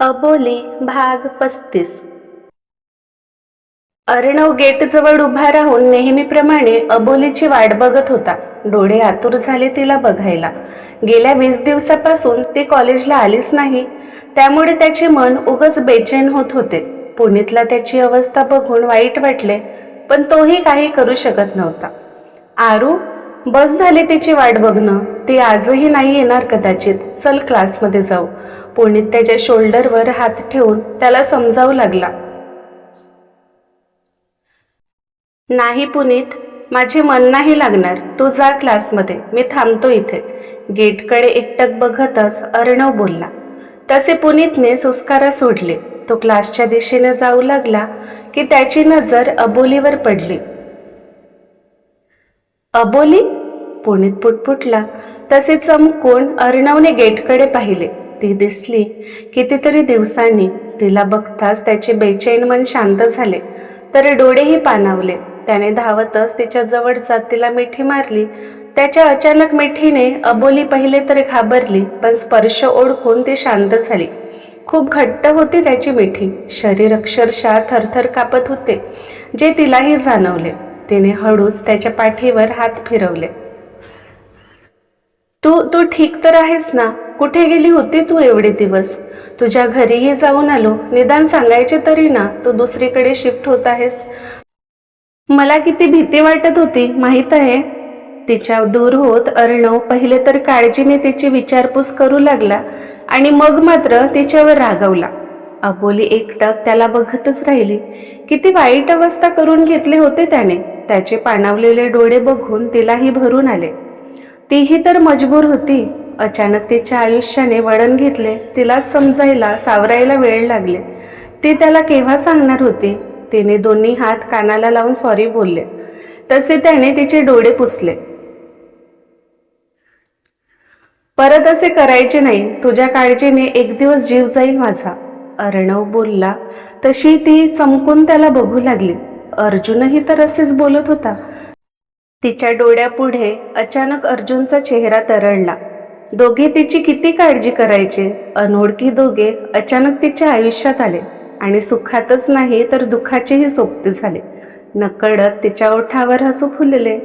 अबोली भाग पस्तीस. अर्णव गेटजवळ उभा राहून नेहमीप्रमाणे अबोलीची वाट बघत होता. डोळे आतुर झाले तिला बघायला. गेल्या वीस दिवसापासून ती कॉलेजला आलीच नाही. त्यामुळे त्याचे मन उगच बेचैन होत होते. पुणेतला त्याची अवस्था बघून वाईट वाटले पण तोही काही करू शकत नव्हता. आरू बस झाली तिची वाट बघणं. ती आजही नाही येणार कदाचित. चल क्लासमध्ये जाऊ. पुणित त्याच्या शोल्डरवर हात ठेवून त्याला समजावू लागला. नाही पुनीत माझे मन नाही लागणार. तू जा क्लासमध्ये. मी थांबतो इथे. गेटकडे एकटक बघतच अर्णव बोलला. तसे पुनीतने सुस्कारा सोडले. तो क्लासच्या दिशेने जाऊ लागला की त्याची नजर अबोलीवर पडली. अबोली? पुनीत पुटपुटला. तसे चमकून अर्णवने गेटकडे पाहिले. ती दिसली कितीतरी दिवसांनी. तिला बघताच त्याचे बेचैन मन शांत झाले. तर डोळेही पाणावले. त्याने धावतच तिच्या जवळ जात तिला मिठी मारली. त्याच्या अचानक मिठीने अबोली पहिले तर घाबरली पण स्पर्श ओळखून ती शांत झाली. खूप घट्ट होती त्याची मिठी. शरीर अक्षरशः थरथर कापत होते जे तिलाही जाणवले. तिने हळूच त्याच्या पाठीवर हात फिरवले. तू तू ठीक तर आहेस ना? कुठे गेली होती तू एवढे दिवस? तुझ्या घरीही जाऊन आलो. निदान सांगायचे तरी ना तू दुसरीकडे शिफ्ट होत आहेस. मला किती भीती वाटत होती माहीत आहे? तिच्या दूर होत अर्णव पहिले तर काळजीने तिची विचारपूस करू लागला आणि मग मात्र तिच्यावर रागवला. अबोली एकटक त्याला बघतच राहिली. किती वाईट अवस्था करून घेतले होते त्याने. त्याचे पाणावलेले डोळे बघून तिलाही भरून आले. तीही तर मजबूर होती. अचानक तिच्या आयुष्याने वळण घेतले. तिला समजायला सावरायला वेळ लागले. ती त्याला केव्हा सांगणार होती? तिने दोन्ही हात कानाला लावून सॉरी बोलले. तसे त्याने तिचे डोळे पुसले. परत असे करायचे नाही. तुझ्या काळजीने एक दिवस जीव जाईल माझा. अर्णव बोलला. तशी ती चमकून त्याला बघू लागली. अर्जुनही तर असेच बोलत होता. तिच्या डोळ्यापुढे अचानक अर्जुनचा चेहरा तरळला. दोघे तिची किती काळजी करायचे? अनोळखी दोघे अचानक तिच्या आयुष्यात आले आणि सुखातच नाही तर दुःखाचेही सोबते झाले. नकळत तिच्या ओठावर हसू फुलले.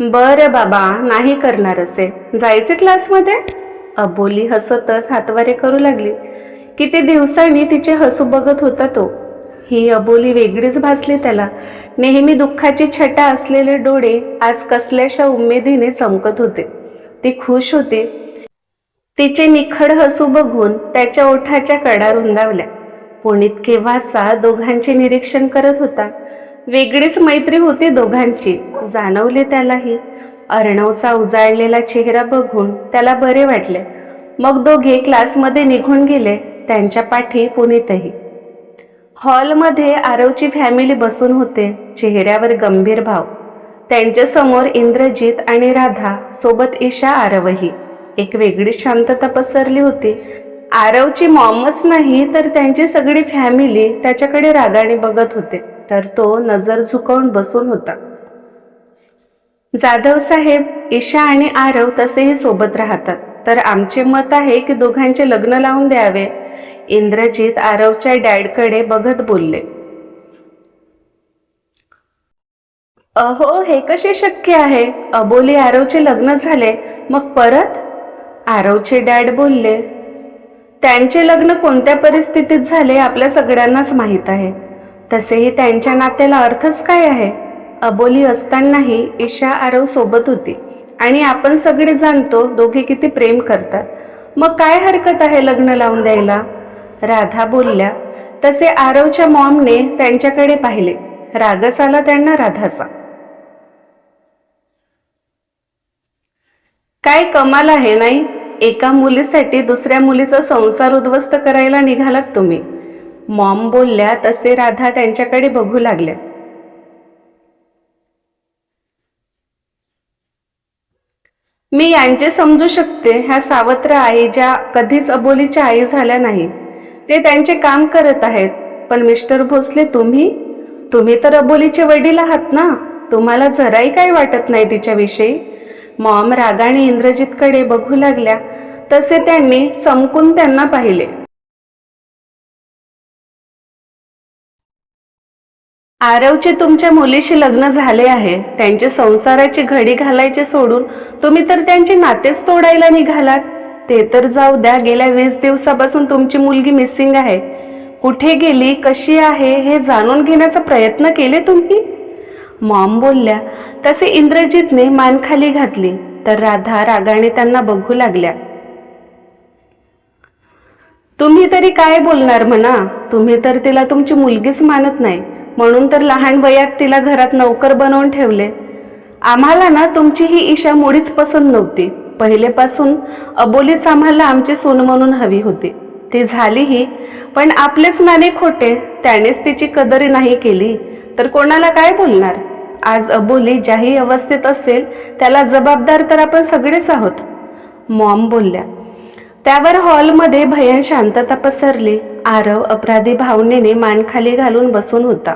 बरं बाबा नाही करणार असे. जायचे क्लासमध्ये? अबोली हसतच हातवारे करू लागली. किती दिवसांनी तिचे हसू बघत होता तो. ही अबोली वेगळीच भासली त्याला. नेहमी दुःखाची छटा असलेले डोळे आज कसल्याशा उमेदीने चमकत होते. ती खुश होती. तिचे निखड हसू बघून त्याच्या ओठाच्या कडा रुंदावल्या. पुणित केव्हाचा दोघांचे निरीक्षण करत होता. वेगळीच मैत्री होती दोघांची जाणवले त्यालाही. अर्णवचा उजाळलेला चेहरा बघून त्याला बरे वाटले. मग दोघे क्लासमध्ये निघून गेले त्यांच्या पाठी पुणितही. हॉलमध्ये आरवची फॅमिली बसून होते चेहऱ्यावर गंभीर भाव. त्यांच्यासमोर इंद्रजित आणि राधा सोबत ईशा आरवही. एक वेगळी शांतता पसरली होती. आरवची मॉमच नाही तर त्यांची सगळी फॅमिली त्याच्याकडे रागाने बघत होते तर तो नजर झुकवून बसून होता. जाधव साहेब ईशा आणि आरव तसेही सोबत राहतात तर आमचे मत आहे की दोघांचे लग्न लावून द्यावे. इंद्रजित आरवच्या डॅडकडे बघत बोलले. अहो हे कसे शक्य आहे? अबोली आरवचे लग्न झाले मग परत? आरवचे डॅड बोलले त्यांचे लग्न कोणत्या परिस्थितीत झाले आपल्या सगळ्यांनाच माहीत आहे. तसेही त्यांच्या नात्याला अर्थच काय आहे? अबोली असतानाही ईशा आरव सोबत होती आणि आपण सगळे जाणतो दोघे किती प्रेम करतात. मग काय हरकत आहे लग्न लावून द्यायला? राधा बोलल्या तसे आरवच्या मॉमने त्यांच्याकडे पाहिले. रागस आला त्यांना राधाचा. काय कमाल आहे नाही? एका मुलीसाठी दुसऱ्या मुलीचा संसार उद्ध्वस्त करायला निघालात तुम्ही. मॉम बोलल्या तसे राधा त्यांच्याकडे बघू लागल्या मी यांचे समजू शकते ह्या सावत्र आई ज्या कधीच अबोलीच्या आई झाल्या नाही. ते त्यांचे काम करत आहेत. पण मिस्टर भोसले तुम्ही? तुम्ही तर अबोलीचे वडील आहात ना? तुम्हाला जराही काही वाटत नाही तिच्याविषयी? मॉम रागाने इंद्रजितकडे बघू लागल्या. तसे त्यांनी चमकून त्यांना पाहिले. आरवचे तुमच्या मुलीशी लग्न झाले आहे. त्यांचे संसाराची घडी घालायचे सोडून तुम्ही तर त्यांचे नातेच तोडायला निघालात. ते तर जाऊ द्या गेल्या वीस दिवसापासून तुमची मुलगी मिसिंग आहे. कुठे गेली कशी आहे हे जाणून घेण्याचा प्रयत्न केले तुम्ही? मॉम बोलल्या तसे इंद्रजितने मान खाली घातली तर राधा रागाने त्यांना बघू लागल्या. तुम्ही तरी काय बोलणार म्हणा तुम्ही तर तिला तुमची मुलगीच मानत नाही म्हणून तर लहान वयात तिला घरात नोकर बनवून ठेवले. आम्हाला ना तुमची ही ईशा मुळीच पसंत नव्हती. पहिलेपासून अबोलीच आम्हाला आमची सून म्हणून हवी होती. ती झालीही पण आपलेच नाणे खोटे त्यानेच तिची कदरी नाही केली. तर कोणाला काय बोलणार? आज अबोली ज्याही अवस्थेत असेल त्याला जबाबदार तर आपण सगळेच आहोत. मॉम बोलल्या त्यावर हॉलमध्ये भयन शांतता पसरली. आरव अपराधी भावनेने मान खाली घालून बसून होता.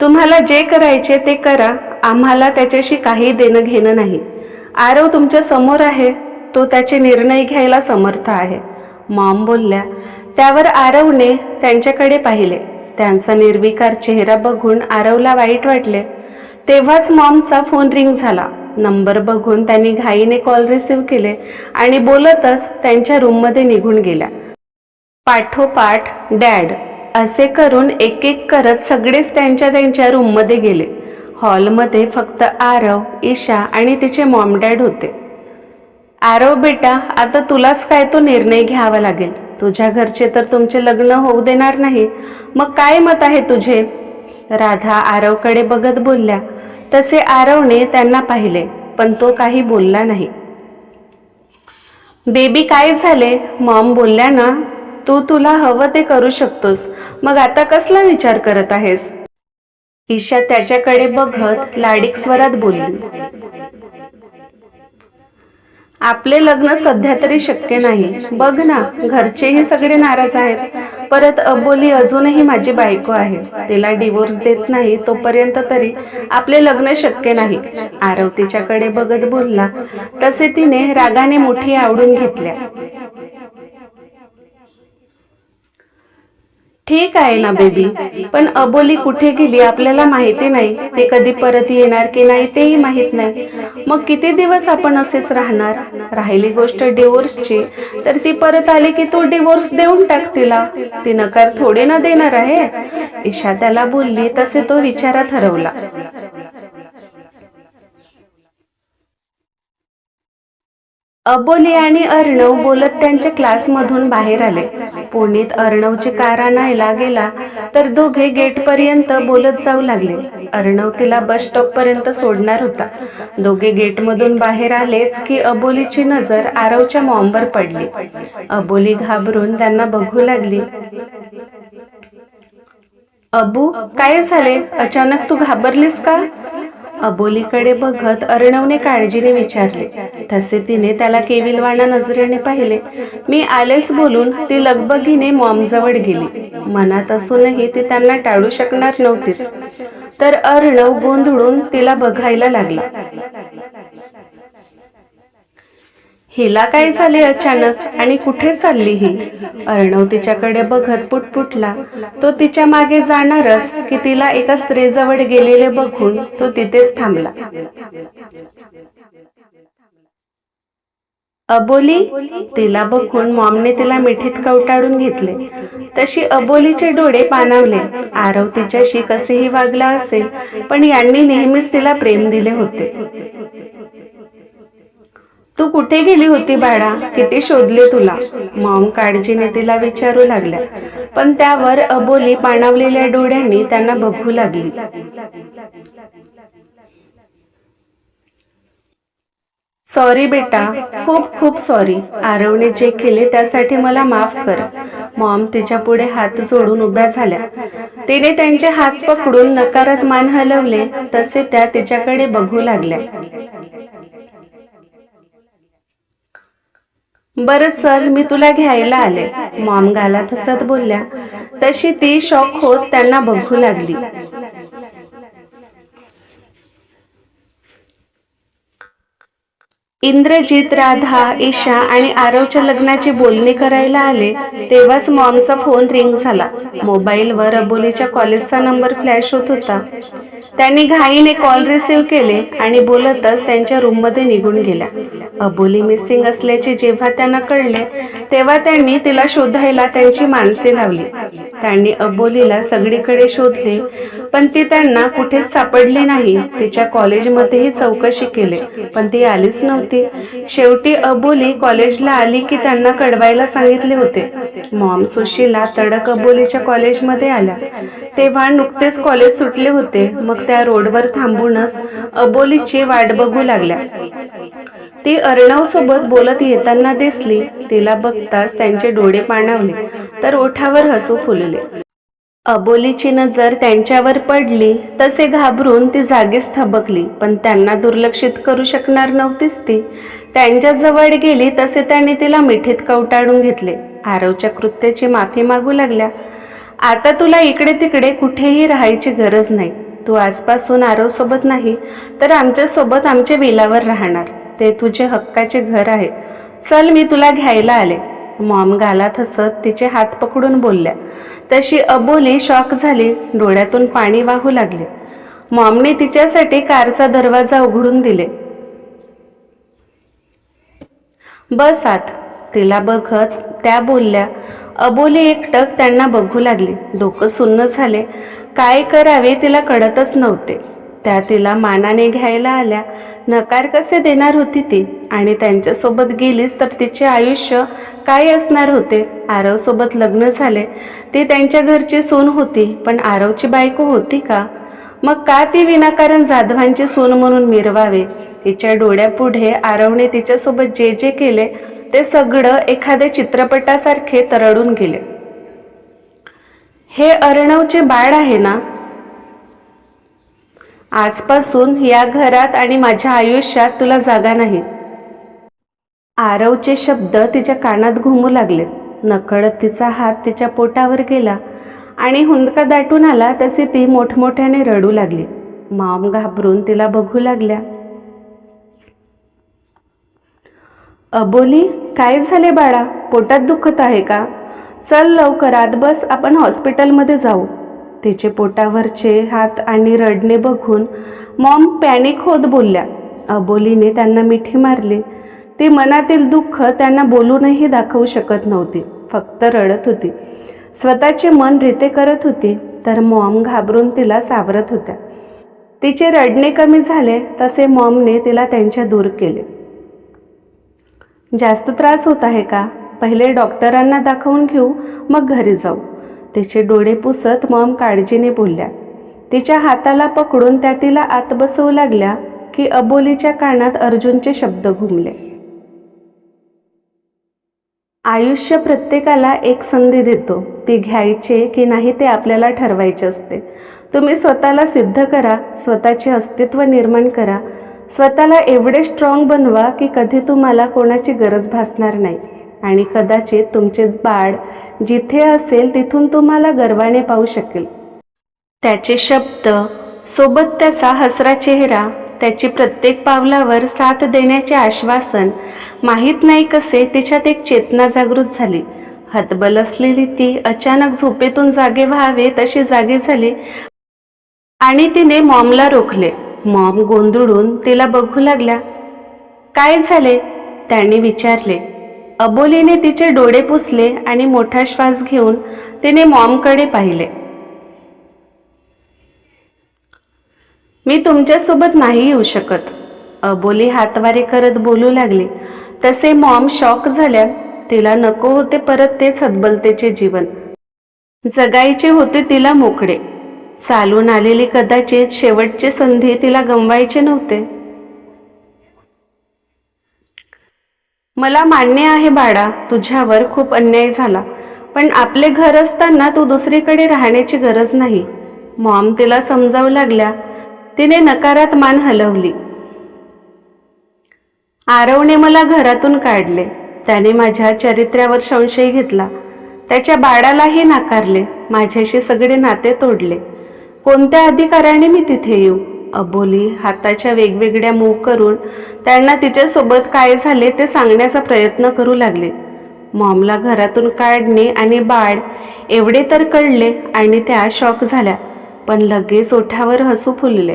तुम्हाला जे करायचे ते करा. आम्हाला त्याच्याशी काही देणं घेणं नाही. आरव तुमच्यासमोर आहे. तो त्याचे निर्णय घ्यायला समर्थ आहे. मॉम बोलल्या त्यावर आरवने त्यांच्याकडे पाहिले. त्यांचा निर्विकार चेहरा बघून आरवला वाईट वाटले. तेव्हाच मॉमचा फोन रिंग झाला. नंबर बघून त्यांनी घाईने कॉल रिसीव्ह केले आणि बोलतच त्यांच्या रूममध्ये निघून गेल्या. पाठोपाठ डॅड असे करून एक एक करत सगळेच त्यांच्या त्यांच्या रूममध्ये गेले. हॉलमध्ये फक्त आरव ईशा आणि तिचे मॉम डॅड होते. आरव बेटा आता तुलाच काय तो निर्णय घ्यावा लागेल? तुझ्या घरचे तर तुमचे लग्न होऊ देणार नाही. मग काय मत आहे तुझे? राधा आरवकडे बघत बोलल्या. तसे आरवने त्यांना पाहिले पण तो काही बोलला नाही. बेबी काय झाले? मॉम बोलल्या ना तू तुला हवं ते करू शकतोस. मग आता कसला विचार करत आहेस? ईशा त्याच्याकडे बघत लाडिक स्वरात बोलली. आपले लग्न सध्या तरी शक्य नाही. बघ ना घरचेही सगळे नाराज आहेत. परत अबोली अजूनही माझी बायको आहे. तिला डिवोर्स देत नाही तोपर्यंत तरी आपले लग्न शक्य नाही. आरव तिच्याकडे बघत बोलला. तसे तिने रागाने मुठी आवडून घेतल्या. ठीक आहे ना बेबी पण अबोली कुठे गेली आपल्याला माहिती नाही. ते कधी परत येणार की नाही तेही माहीत नाही. मग किती दिवस आपण असेच राहणार? राहिली गोष्ट डिवोर्सची तर ती परत आली की तो डिवोर्स देऊन टाक तिला. ती नकार थोडी ना देणार आहे. ईशा त्याला बोलली तसे तो विचारात हरवला. अबोली आणि अर्णव बोलत त्यांच्या क्लासमधून बाहेर आले. पुणेत अर्णवची कार आणायला गेला तर दोघे गेटपर्यंत बोलत जाऊ लागले. अर्णव तिला बस स्टॉप पर्यंत सोडणार होता. दोघे गेटमधून बाहेर आलेच की अबोलीची नजर आरवच्या मॉमवर पडली. अबोली घाबरून त्यांना बघू लागली. अबू काय झाले? अचानक तू घाबरलीस का? अबोलीकडे बघत अर्णवने काळजीने विचारले. तसे तिने त्याला केविलवाणा नजरेने पाहिले. मी आलेच बोलून ती लगबगीने मॉमजवळ गेली. मनात असूनही ती त्यांना टाळू शकणार नव्हतीच. तर अर्णव गोंधळून तिला बघायला लागला. हिला काय झाले अचानक आणि कुठे चालली ही? अर्णव तिच्याकडे बघत पुटपुटला. तो तिच्यामागे जाणारच की तिला एका स्त्रीजवळ गेलेले बघून तो तिथेच थांबला. अबोली तिला बघून मॉमने तिला मिठीत कवटाळून घेतले. तशी अबोलीचे डोळे पाणावले. आरव तिच्याशी कसेही वागला असेल पण यांनी नेहमीच तिला प्रेम दिले होते. तू कुठे गेली होती बाळा? किती शोधले तुला? मॉम काळजीने तिला विचारू लागल्या. पण त्यावर अबोली पाणावलेल्या डोळ्यांनी त्यांना बघू लागली. सॉरी बेटा. खूप खूप सॉरी आरवने जे केले त्यासाठी मला माफ कर. मॉम तिच्या पुढे हात जोडून उभ्या झाल्या. तिने त्यांचे हात पकडून नकारात मान हलवले. तसे त्या तिच्याकडे बघू लागल्या. बरं चल मी तुला घ्यायला आले. मॉम गालात हसत बोलल्या. तशी ती शॉक होत त्यांना बघू लागली. इंद्रजित राधा ईशा आणि आरवच्या लग्नाची बोलणी करायला आले तेव्हाच मॉमचा फोन रिंग झाला. मोबाईलवर अबोलीच्या कॉलेजचा नंबर फ्लॅश होत होता. त्यांनी घाईने कॉल रिसीव्ह केले आणि बोलतच त्यांच्या रूममध्ये निघून गेल्या. अबोली मिसिंग असल्याचे जेव्हा त्यांना कळले तेव्हा त्यांनी तिला शोधायला त्यांची माणसे लावली. त्यांनी अबोलीला सगळीकडे शोधले पण ती त्यांना कुठेच सापडली नाही. तिच्या कॉलेजमध्येही चौकशी केली पण ती आलीच नव्हती. शेवटी अबोली कॉलेजला आली की त्यांना कळवायला सांगितले होते. मॉम सुशीला तडक अबोलीच्या कॉलेजमध्ये आल्या. तेव्हा नुकतेच कॉलेज सुटले होते. मग त्या रोडवर थांबूनच अबोलीची वाट बघू लागल्या. ती अर्णव सोबत बोलत येताना दिसली. तिला बघताच त्यांचे डोळे पाणावले. तर ओठावर हसू फुलले. अबोलीची नजर त्यांच्यावर पडली. तसे घाबरून ती जागीच थबकली. पण त्यांना दुर्लक्षित करू शकणार नव्हतीच ती. त्यांच्या जवळ गेली तसे त्यांनी तिला मिठीत कवटाळून घेतले. आरवच्या कृत्याची माफी मागू लागल्या. आता तुला इकडे तिकडे कुठेही राहायची गरज नाही. तू आजपासून आरव सोबत नाही तर आमच्यासोबत आमच्या विलावर राहणार. ते तुझे हक्काचे घर आहे. चल मी तुला घ्यायला आले. मॉम गालात हसत तिचे हात पकडून बोलल्या. तशी अबोली शॉक झाली. डोळ्यातून पाणी वाहू लागले. मॉमने तिच्यासाठी कारचा दरवाजा उघडून दिले. बस आत. तिला बघत त्या बोलल्या. अबोली एकटक त्यांना बघू लागली. डोकं सुन्न झाले. काय करावे तिला कळतच नव्हते. त्या तिला मानाने घ्यायला आल्या. नकार कसे देणार होती ती? आणि त्यांच्यासोबत गेलीस तर तिचे आयुष्य काय असणार होते? आरवसोबत लग्न झाले. ती त्यांच्या घरची सून होती पण आरवची बायको होती का? मग का ती विनाकारण जाधवांची सून म्हणून मिरवावे? तिच्या डोळ्यापुढे आरवने तिच्यासोबत जे जे केले ते सगळं एखाद्या चित्रपटासारखे तरडून गेले. हे अर्णवचे बाळ आहे ना? आजपासून या घरात आणि माझ्या आयुष्यात तुला जागा नाही. आरवचे शब्द तिच्या कानात घुमू लागले. नकळत तिचा हात तिच्या पोटावर गेला आणि हुंदका दाटून आला तसे ती मोठमोठ्याने रडू लागली. मॉम घाबरून तिला बघू लागल्या. अबोली काय झाले बाळा? पोटात दुखत आहे का? चल लवकर आत बस आपण हॉस्पिटलमध्ये जाऊ. तिचे पोटावरचे हात आणि रडणे बघून मॉम पॅनिक होत बोलल्या. अबोलीने त्यांना मिठी मारली. ती मनातील दुःख त्यांना बोलूनही दाखवू शकत नव्हती. फक्त रडत होती. स्वतःचे मन रिते करत होती तर मॉम घाबरून तिला सावरत होत्या. तिचे रडणे कमी झाले तसे मॉमने तिला त्यांच्या दूर केले. जास्त त्रास होत आहे का? पहिले डॉक्टरांना दाखवून घेऊ मग घरी जाऊ. तिचे डोळे पुसत मॉम काळजीने बोलल्या. तिच्या हाताला पकडून त्या तिला आत बसवू लागल्या की अबोलीच्या कानात अर्जुनचे शब्द घुमले. आयुष्य प्रत्येकाला एक संधी देतो ती घ्यायचे की नाही ते आपल्याला ठरवायचे असते. तुम्ही स्वतःला सिद्ध करा स्वतःचे अस्तित्व निर्माण करा. स्वतःला एवढे स्ट्रॉंग बनवा की कधी तुम्हाला कोणाची गरज भासणार नाही. आणि कदाचित तुमचे बाळ जिथे असेल तिथून तुम्हाला गर्वाने पाहू शकेल. त्याचे शब्द सोबत त्याचा हसरा चेहरा त्याची प्रत्येक पावलावर साथ देण्याचे आश्वासन माहीत नाही कसे तिच्यात एक चेतना जागृत झाली. हतबल असलेली ती अचानक झोपेतून जागे व्हावे तशी जागे झाली आणि तिने मॉमला रोखले. मॉम गोंधळून तिला बघू लागल्या. काय झाले? त्याने विचारले. अबोलीने तिचे डोळे पुसले आणि मोठा श्वास घेऊन तिने मॉमकडे पाहिले. मी तुमच्यासोबत नाही येऊ शकत अबोली हातवारे करत बोलू लागली. तसे मॉम शॉक झाल्या तिला नको होते परत ते सद्बलतेचे जीवन. जगायचे होते तिला मोकळे. चालून आलेली कदाचित शेवटची संधी तिला गमवायचे नव्हते. मला मान्य आहे बाळा तुझ्यावर खूप अन्याय झाला. पण आपले घर असताना तू दुसरीकडे राहण्याची गरज नाही. मॉम तिला समजावू लागल्या. तिने नकारात मान हलवली. आरवने मला घरातून काढले. त्याने माझ्या चरित्र्यावर संशय घेतला. त्याच्या बाळालाही नाकारले. माझ्याशी सगळे नाते तोडले. कोणत्या अधिकाराने मी तिथे येऊ? अबोली हाताच्या वेगवेगळ्या मूव करून त्यांना तिच्यासोबत काय झाले ते सांगण्याचा प्रयत्न करू लागले. मॉमला घरातून काढणे आणि बाळ एवढे तर कळले आणि त्या शॉक झाल्या पण लगेच ओठावर हसू फुलले.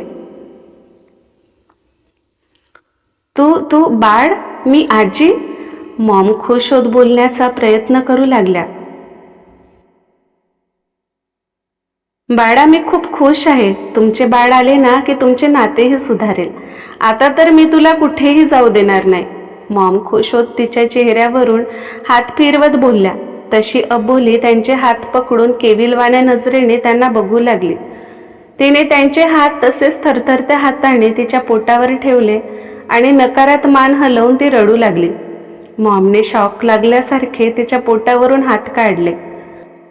तू तू बाळ? मी आजी? मॉम खुश होत बोलण्याचा प्रयत्न करू लागल्या. बाळा मी खूप खुश आहे. तुमचे बाळ आले ना की तुमचे नातेही सुधारेल. आता तर मी तुला कुठेही जाऊ देणार नाही. मॉम खुश होत तिच्या चेहऱ्यावरून हात फिरवत बोलल्या. तशी अबोली त्यांचे हात पकडून केविलवाण्या नजरेने त्यांना बघू लागली. तिने त्यांचे हात तसेच थरथरत्या हाताने तिच्या पोटावर ठेवले आणि नकारात मान हलवून ती रडू लागली. मॉमने शॉक लागल्यासारखे तिच्या पोटावरून हात काढले.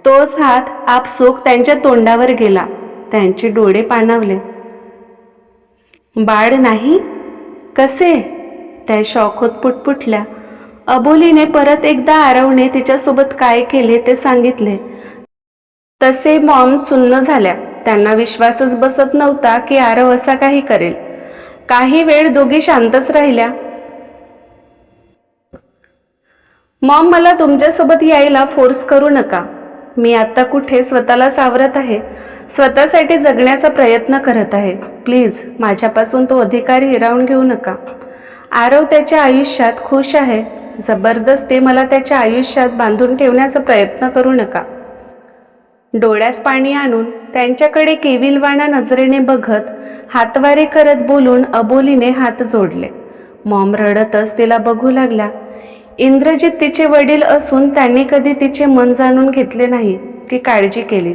तोच हात आपसूक त्यांच्या तोंडावर गेला. त्यांचे डोळे पाणावले. बाळ नाही? कसे? त्या शॉखोत होत पुटपुटल्या. अबोलीने परत एकदा आरवने तिच्यासोबत काय केले ते सांगितले. तसे मॉम सुन्न झाल्या. त्यांना विश्वासच बसत नव्हता की आरव असा काही करेल. काही वेळ दोघी शांतच राहिल्या. मॉम मला तुमच्यासोबत यायला फोर्स करू नका. मी आत्ता कुठे स्वतःला सावरत आहे? स्वतःसाठी जगण्याचा प्रयत्न करत आहे. प्लीज माझ्यापासून तो अधिकार हिरावून घेऊ नका. आरव त्याच्या आयुष्यात खुश आहे. जबरदस्ती मला त्याच्या आयुष्यात बांधून ठेवण्याचा प्रयत्न करू नका. डोळ्यात पाणी आणून त्यांच्याकडे केविलवाणा नजरेने बघत हातवारे करत बोलून अबोलीने हात जोडले. मॉम रडतच तिला बघू लागला. इंद्रजित तिचे वडील असून त्यांनी कधी तिचे मन जाणून घेतले नाही की काळजी केली.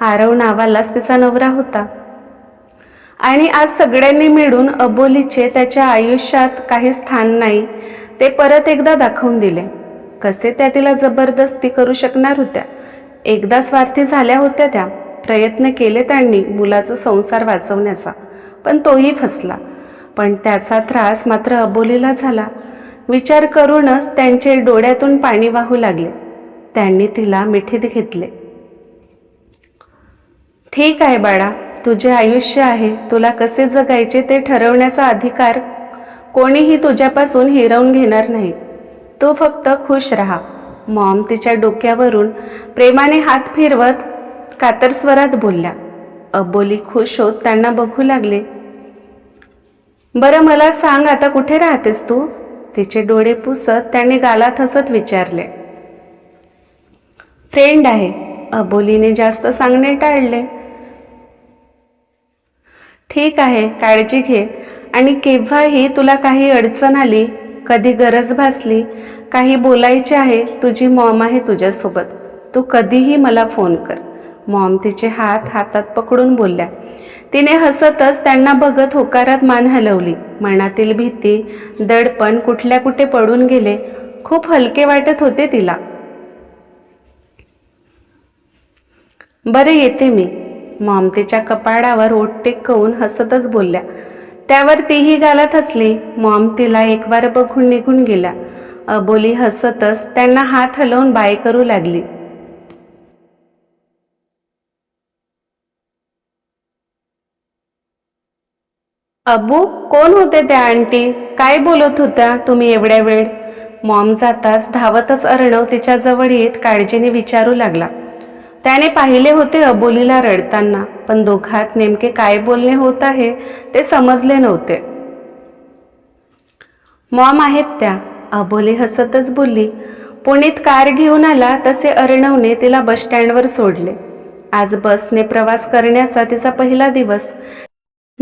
आरव नावालाच तिचा नवरा होता. आणि आज सगळ्यांनी मिळून अबोलीचे त्याच्या आयुष्यात काही स्थान नाही ते परत एकदा दाखवून दिले. कसे त्या तिला जबरदस्ती करू शकणार होत्या? एकदा स्वार्थी झाल्या होत्या त्या. प्रयत्न केले त्यांनी मुलाचा संसार वाचवण्याचा. पण तोही फसला. पण त्याचा त्रास मात्र अबोलीला झाला. विचार करूनच त्यांचे डोळ्यातून पाणी वाहू लागले. त्यांनी तिला मिठीत घेतले. ठीक आहे बाळा तुझे आयुष्य आहे तुला कसे जगायचे ते ठरवण्याचा अधिकार कोणीही तुझ्यापासून हिरवून घेणार नाही. तू फक्त खुश राहा. मॉम तिच्या डोक्यावरून प्रेमाने हात फिरवत कातर स्वरात बोलल्या. अबोली खुश होत त्यांना बघू लागले. बरं मला सांग आता कुठे राहतेस तू? तिचे डोळे पुसत त्याने गालात हसत विचारले फ्रेंड आहे. अबोलीने जास्त सांगणे टाळले ठीक आहे काळजी घे. आणि केव्हाही तुला काही अडचण आली कधी गरज भासली काही बोलायचे आहे तुझी मॉम आहे तुझ्यासोबत. तू कधीही मला फोन कर. मॉम तिचे हात हातात पकडून बोलल्या तिने हसतच त्यांना बघत होकारात मान हलवली. मनातील भीती दडपण कुठल्या कुठे पडून गेले खूप हलके वाटत होते तिला. बरं येते मी. मॉम तिच्या कपाडावर ओट टेकवून हसतच बोलल्या. त्यावर तीही घालत हसली. मॉम तिला एक वार बघून निघून गेल्या. अबोली हसतच त्यांना हात हलवून बाय करू लागली. अबू कोण होते त्या आंटी? काय बोलत होत्या तुम्ही एवढ्या वेळ? मॉम जाताच धावतच अर्णव तिच्या जवळ येत काळजीने विचारू लागला. त्याने पाहिले होते अबोलीला रडताना पण दोघात नेमके काय बोलणे होत आहे ते समजले नव्हते. मॉम आहेत त्या अबोली हसतच बोलली. पुणेत कार घेऊन आला तसे अर्णवने तिला बसस्टँडवर सोडले. आज बसने प्रवास करण्याचा तिचा पहिला दिवस.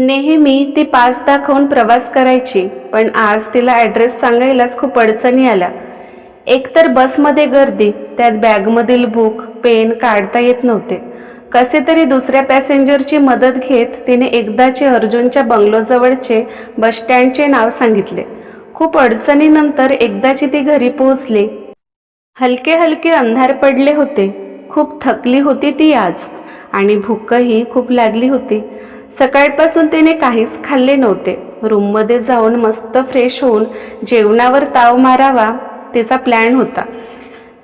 नेहमी ती पास दाखवून प्रवास करायची पण आज तिला ॲड्रेस सांगायलाच खूप अडचणी आल्या. एकतर बसमध्ये गर्दी त्यात बॅगमधील बुक पेन काढता येत नव्हते. कसे तरी दुसऱ्या पॅसेंजरची मदत घेत तिने एकदाचे अर्जुनच्या बंगलोजवळचे बसस्टँडचे नाव सांगितले. खूप अडचणीनंतर एकदाची ती घरी पोहोचली. हलके हलके अंधार पडले होते. खूप थकली होती ती आज. आणि भूकही खूप लागली होती. सकाळपासून तिने काहीच खाल्ले नव्हते. रूममध्ये जाऊन मस्त फ्रेश होऊन जेवणावर ताव मारावा तिचा प्लॅन होता.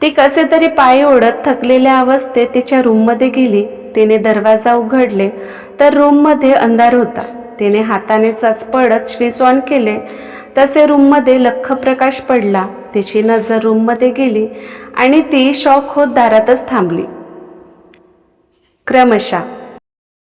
ती कसे तरी पाय ओढत थकलेल्या अवस्थेत तिच्या रूममध्ये गेली. तिने दरवाजा उघडले. तर रूममध्ये अंधार होता. तिने हाताने चचपडत स्विच ऑन केले. तसे रूममध्ये लख्ख प्रकाश पडला. तिची नजर रूममध्ये गेली आणि ती शॉक होत दारातच थांबली. क्रमशः